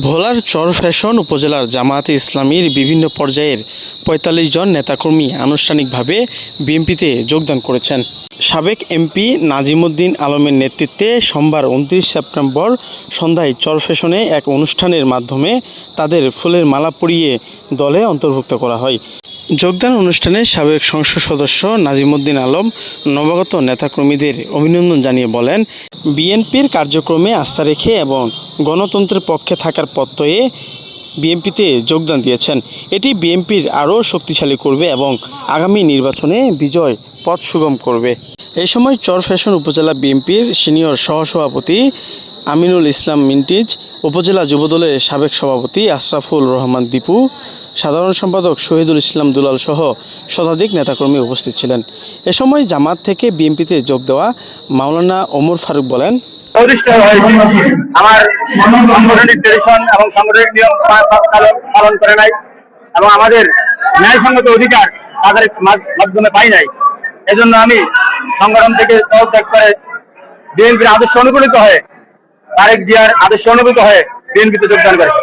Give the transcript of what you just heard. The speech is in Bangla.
ভোলার চর ফ্যাশন উপজেলার জামায়াতে ইসলামীর বিভিন্ন পর্যায়ের পঁয়তাল্লিশ জন নেতাকর্মী আনুষ্ঠানিকভাবে বিএনপিতে যোগদান করেছেন। সাবেক এমপি নাজিমুদ্দিন আলমের নেতৃত্বে সোমবার উনত্রিশ সেপ্টেম্বর সন্ধ্যায় চর ফ্যাশনে এক অনুষ্ঠানের মাধ্যমে তাদের ফুলের মালা পরিয়ে দলে অন্তর্ভুক্ত করা হয়। যোগদান অনুষ্ঠানে সাবেক সংসদ সদস্য নাজিমুদ্দিন আলম, নবাগত নেতাকর্মীদের অভিনন্দন জানিয়ে বলেন, বিএনপির কার্যক্রমে আস্থা রেখে এবং গণতন্ত্রের পক্ষে থাকার প্রত্যয়ে বিএনপিতে যোগদান দিয়েছেন। এটি বিএনপির আরও শক্তিশালী করবে এবং আগামী নির্বাচনে বিজয় পথ সুগম করবে। এই সময় চর ফ্যাশন উপজেলা বিএনপির সিনিয়র সহসভাপতি আমিনুল ইসলাম মিন্টিজ উপজেলা যুবদলের সাবেক সভাপতি আশরাফুল রহমান দীপু, সাধারণ সম্পাদক শহীদুল ইসলাম দুলাল সহ শতাধিক নেতাকর্মী উপস্থিত ছিলেন। এ সময় জামাত থেকে বিএনপিতে যোগ দেওয়া মাওলানা ওমর ফারুক বলেন আমার সাংগঠনিক ট্রেডিশন এবং সাংগঠনিক নিয়ম পালন- করে নাই এবং আমাদের ন্যায়সঙ্গত অধিকার তাদের মাধ্যমে পাই নাই। এজন্য আমি সংগঠন থেকে পদত্যাগ করে বিএনপির আদর্শ অনুকূলিত হয়ে তারেক জিয়ার আদেশে অনুভূত হয়ে বিএনপিতে যোগদান করেছি।